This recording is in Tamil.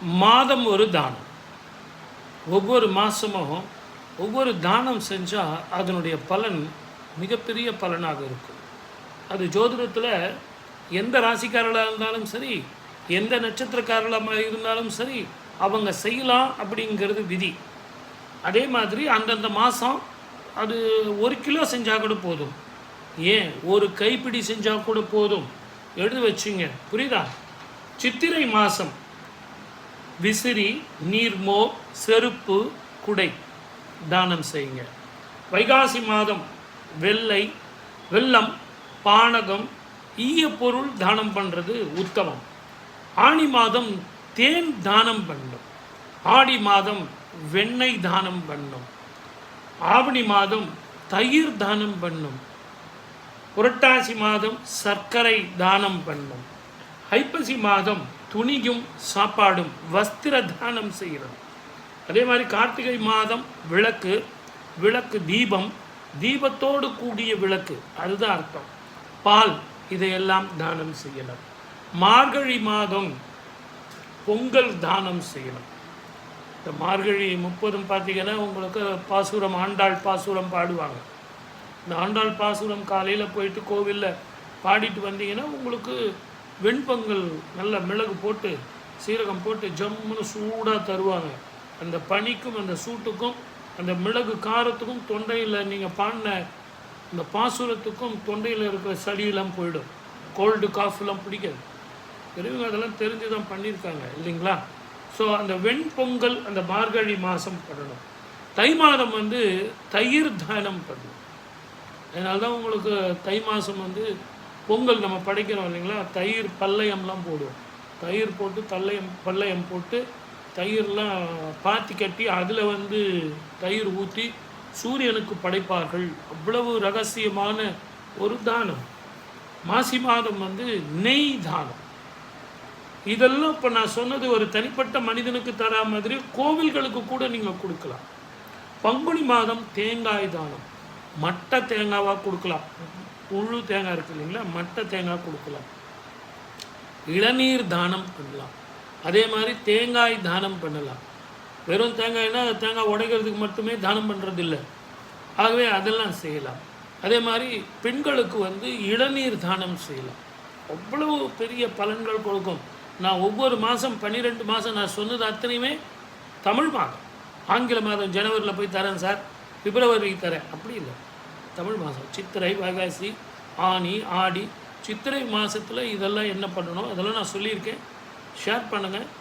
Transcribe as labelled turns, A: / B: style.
A: மாதம் ஒரு தானம். ஒவ்வொரு மாதமும் ஒவ்வொரு தானம் செஞ்சால் அதனுடைய பலன் மிகப்பெரிய பலனாக இருக்கும். அது ஜோதிடத்தில் எந்த ராசிக்காரர்களாக இருந்தாலும் சரி எந்த நட்சத்திரக்காரர்களாக இருந்தாலும் சரி அவங்க செய்யலாம் அப்படிங்கிறது விதி. அதே மாதிரி அந்தந்த மாதம் அது ஒரு கிலோ செஞ்சால் கூட போதும். ஏன்? ஒரு கைப்பிடி செஞ்சால் கூட போதும். எழுதி வச்சுங்க. புரியுதா? சித்திரை மாதம் விசிறி நீர்மோ செருப்பு குடை. தானம் செய்யுங்க. வைகாசி மாதம் வெள்ளை வெள்ளம் பானகம் ஈய பொருள் தானம் பண்ணுறது உத்தமம். ஆணி மாதம் தேன் தானம் பண்ணும். ஆடி மாதம் வெண்ணெய் தானம் பண்ணும். ஆவணி மாதம் தயிர் தானம் பண்ணும். புரட்டாசி மாதம் சர்க்கரை தானம் பண்ணும். ஐப்பசி மாதம் துணியும் சாப்பாடும் வஸ்திர தானம் செய்கிறது. அதே மாதிரி கார்த்திகை மாதம் விளக்கு விளக்கு தீபம் தீபத்தோடு கூடிய விளக்கு அதுதான் அர்த்தம். பால் இதையெல்லாம் தானம் செய்யலாம். மார்கழி மாதம் பொங்கல் தானம் செய்யலாம். இந்த மார்கழி முப்பதும் பார்த்தீங்கன்னா உங்களுக்கு பாசுரம் ஆண்டாள் பாசுரம் பாடுவாங்க. இந்த ஆண்டாள் பாசுரம் காலையில் போயிட்டு கோவிலில் பாடிட்டு வந்தீங்கன்னா உங்களுக்கு வெண்பொங்கல் நல்ல மிளகு போட்டு சீரகம் போட்டு ஜம்முன்னு சூடாக தருவாங்க. அந்த பனிக்கும் அந்த சூட்டுக்கும் அந்த மிளகு காரத்துக்கும் தொண்டையில் நீங்கள் பாடின இந்த பாசுரத்துக்கும் தொண்டையில் இருக்கிற சளியெல்லாம் போயிடும். கோல்டு காஃப்லாம் பிடிக்காது. பெரியவங்க அதெல்லாம் தெரிஞ்சு தான் பண்ணியிருக்காங்க இல்லைங்களா? ஸோ அந்த வெண்பொங்கல் அந்த மார்கழி மாதம் பண்ணணும். தை மாதம் வந்து தயிர் தானம் பண்ணணும். அதனால தான் உங்களுக்கு தை மாதம் வந்து பொங்கல் நம்ம படைக்கிறோம் இல்லைங்களா? தயிர் பல்லயம்லாம் போடுவோம். தயிர் போட்டு தல்லையம் பல்லயம் போட்டு தயிர்லாம் பாத்தி கட்டி அதில் வந்து தயிர் ஊற்றி சூரியனுக்கு படைப்பார்கள். அவ்வளவு ரகசியமான ஒரு தானம். மாசி மாதம் வந்து நெய் தானம். இதெல்லாம் இப்போ நான் சொன்னது ஒரு தனிப்பட்ட மனிதனுக்கு தரா மாதிரி கோவில்களுக்கு கூட நீங்கள் கொடுக்கலாம். பங்குனி மாதம் தேங்காய் தானம். மட்டை தேங்காவாக கொடுக்கலாம். முழு தேங்காய் இருக்குது இல்லைங்களா? மட்டை தேங்காய் கொடுக்கலாம். இளநீர் தானம் பண்ணலாம். அதே மாதிரி தேங்காய் தானம் பண்ணலாம். வெறும் தேங்காய்னா தேங்காய் உடைக்கிறதுக்கு மட்டுமே தானம் பண்ணுறது இல்லை ஆகவே அதெல்லாம் செய்யலாம். அதே மாதிரி பெண்களுக்கு வந்து இளநீர் தானம் செய்யலாம். அவ்வளவு பெரிய பலன்கள் கொடுக்கும். நான் ஒவ்வொரு மாதம் பன்னிரெண்டு மாதம் நான் சொன்னது அத்தனையுமே தமிழ் மாதம். ஆங்கில மாதம் ஜனவரியில் போய் தரேன் சார். பிப்ரவரி தரேன். அப்படி இல்லை. தமிழ் மாதம் சித்திரை வைகாசி ஆனி ஆடி சித்திரை மாதத்தில் இதெல்லாம் என்ன பண்ணணும்? அதெல்லாம் நான் சொல்லியிருக்கேன். ஷேர் பண்ணுங்கள்